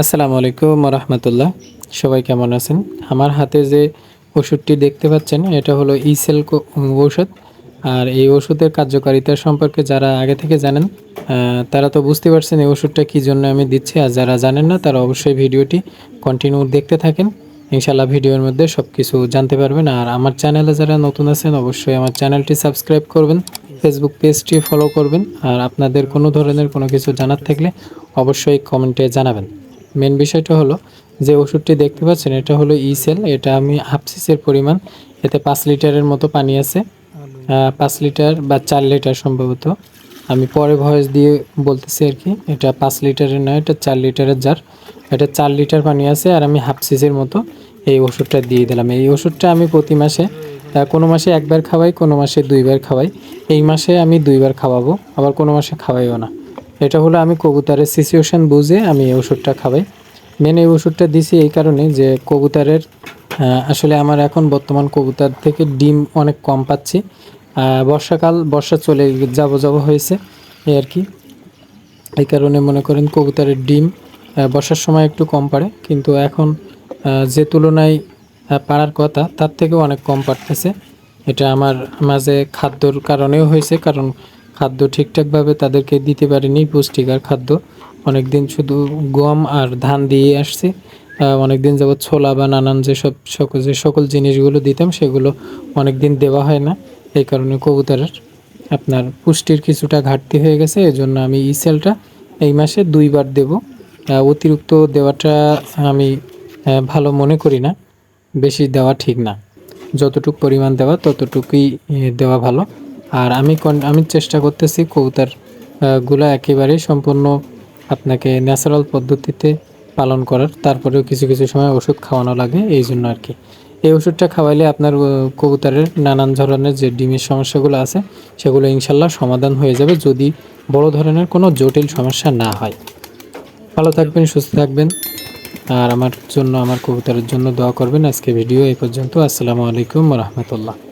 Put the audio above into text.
আসসালামু আলাইকুম রহমতুল্লাহ সবাই কেমন আছেন? আমার হাতে যে ওষুধটি দেখতে পাচ্ছেন, এটা হলো ইসেল ঔষধ। আর এই ওষুধের কার্যকারিতা সম্পর্কে যারা আগে থেকে জানেন তারা তো বুঝতে পারছেন এই ওষুধটা কী জন্য আমি দিচ্ছি। আর যারা জানেন না, তারা অবশ্যই ভিডিওটি কন্টিনিউ দেখতে থাকেন। ইনশাল্লাহ ভিডিওর মধ্যে সব কিছু জানতে পারবেন। আর আমার চ্যানেলে যারা নতুন আছেন, অবশ্যই আমার চ্যানেলটি সাবস্ক্রাইব করবেন। ফেসবুক পেজটি ফলো করবেন আর আপনাদের কোনো ধরনের কোনো কিছু জানার থাকলে অবশ্যই কমেন্টে জানাবেন। মেন বিষয়টা হলো, যে ওষুধটি দেখতে পাচ্ছেন, এটা হলো ই সেল এটা আমি হাফ সিসের পরিমাণ, এতে পাঁচ লিটারের মতো পানি আছে পাঁচ লিটার বা চার লিটার সম্ভবত। আমি পরে ভয়েস দিয়ে বলতেছি আর কি, এটা পাঁচ লিটারের নয়, এটা চার লিটারের জার। এটা চার লিটার পানি আছে আর আমি হাফ সিসের মতো এই ওষুধটা দিয়ে দিলাম। এই ওষুধটা আমি প্রতি মাসে কোনো মাসে একবার খাওয়াই, কোনো মাসে দুইবার খাওয়াই। এই মাসে আমি দুইবার খাওয়াবো, আবার কোনো মাসে খাওয়াইও না। এটা হলো আমি কবুতরের সিচুয়েশান বুঝে আমি এই ওষুধটা খাওয়াই। মেন এই ওষুধটা দিছি এই কারণে যে কবুতরের আসলে আমার এখন বর্তমান কবুতর থেকে ডিম অনেক কম পাচ্ছি। বর্ষাকাল, বর্ষা চলে যাব যাব হয়েছে, এই আর কি। এই কারণে মনে করেন কবুতরের ডিম বর্ষার সময় একটু কম পারে, কিন্তু এখন যে তুলনায় পাড়ার কথা, তার থেকেও অনেক কম পারতেছে। এটা আমার মাঝে খাদ্যর কারণেও হয়েছে, কারণ খাদ্য ঠিকঠাকভাবে তাদেরকে দিতে পারিনি, পুষ্টিকর খাদ্য। অনেক দিন শুধু গম আর ধান দিয়ে আসছে। অনেক দিন যাবৎ ছোলা বা নানান যেসব সকল, যে সকল জিনিসগুলো দিতাম, সেগুলো অনেক দিন দেওয়া হয় না। এই কারণে কবুতরের আপনার পুষ্টির কিছুটা ঘাটতি হয়ে গেছে এই জন্য আমি ই সেলটা এই মাসে দুইবার দেব। অতিরিক্ত দেওয়াটা আমি ভালো মনে করি না। বেশি দেওয়া ঠিক না। যতটুকু পরিমাণ দেওয়া ততটুকুই দেওয়া ভালো। আর আমি আমি চেষ্টা করতেছি কবুতরগুলা একেবারেই সম্পূর্ণ আপনাকে ন্যাচারাল পদ্ধতিতে পালন করার। তারপরেও কিছু কিছু সময় ওষুধ খাওয়ানো লাগে, এই জন্য আর কি। এই ওষুধটা খাওয়াইলে আপনার কবুতরের নানান ধরনের যে ডিমের সমস্যাগুলো আছে, সেগুলো ইনশাল্লাহ সমাধান হয়ে যাবে যদি বড় ধরনের কোনো জটিল সমস্যা না হয়। ভালো থাকবেন, সুস্থ থাকবেন। আর আমার জন্য, আমার কবুতরের জন্য দোয়া করবেন। আজকে ভিডিও এই পর্যন্ত। আসসালামু আলাইকুম রহমতুল্লাহ।